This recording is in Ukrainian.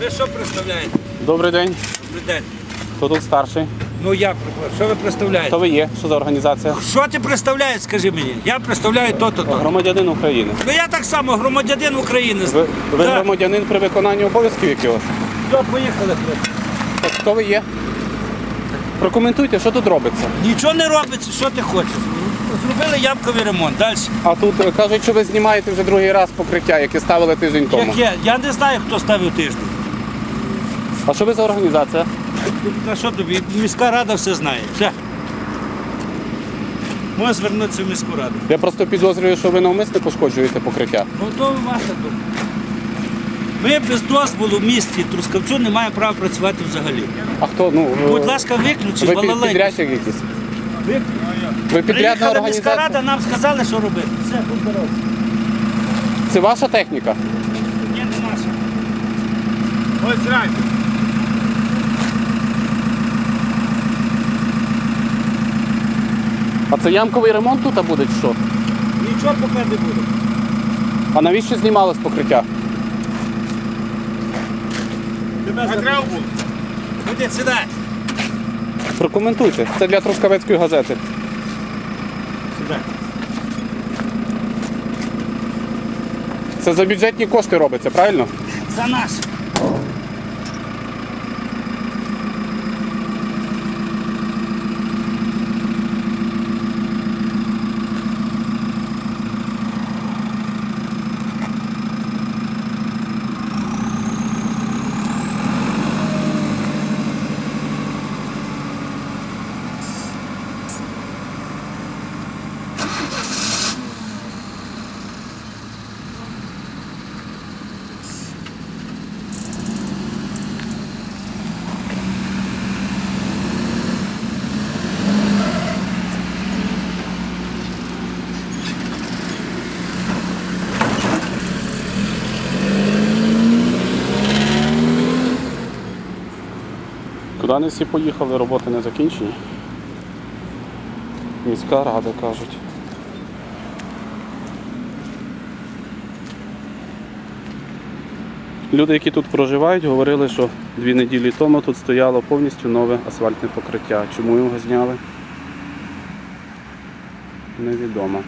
Ви що представляєте? Добрий день. Добрий день. Хто тут старший? Ну я. Що ви представляєте? Хто ви є? Що за організація? Що ти представляєш, скажи мені? Я представляю то-то то. Громадянин України. Ну я так само громадянин України. Ви, ви Так. громадянин при виконанні обов'язків якихось? Все, поїхали. Так хто ви є? Прокоментуйте, що тут робиться. Нічого не робиться, що ти хочеш. Зробили ямковий ремонт. Далі. А тут е, кажуть, що ви знімаєте вже другий раз покриття, яке ставили тиждень тому. Як є? Я не знаю, хто ставив тиждень. А що ви за організація? На що тобі? Міська рада все знає. Все. Можна звернутися в міську раду. Я просто підозрюю, що ви навмисне пошкоджуєте покриття. Ну то ваша думка. Ми без дозволу в місті Трускавцю не маємо права працювати взагалі. А хто? Ну, е, Будь ласка, виключіть ви під- балалайку. підрядчик якийсь? Ви- Ви підрядна Приїхала міська організація? рада, нам сказали, що робити. Все, будь здорові. Це ваша техніка? Ні, не наша. Ось зранку. А це ямковий ремонт тут буде чи що? Нічого поки не буде. А навіщо знімалось покриття? Тебе треба було. Іди, сідай. Прокоментуйте. Це для Трускавецької газети. Сідай. Це за бюджетні кошти робиться, правильно? За нас. Куди не всі поїхали, роботи не закінчені. Міська рада кажуть. Люди, які тут проживають, говорили, що дві неділі тому тут стояло повністю нове асфальтне покриття. Чому його зняли? Невідомо.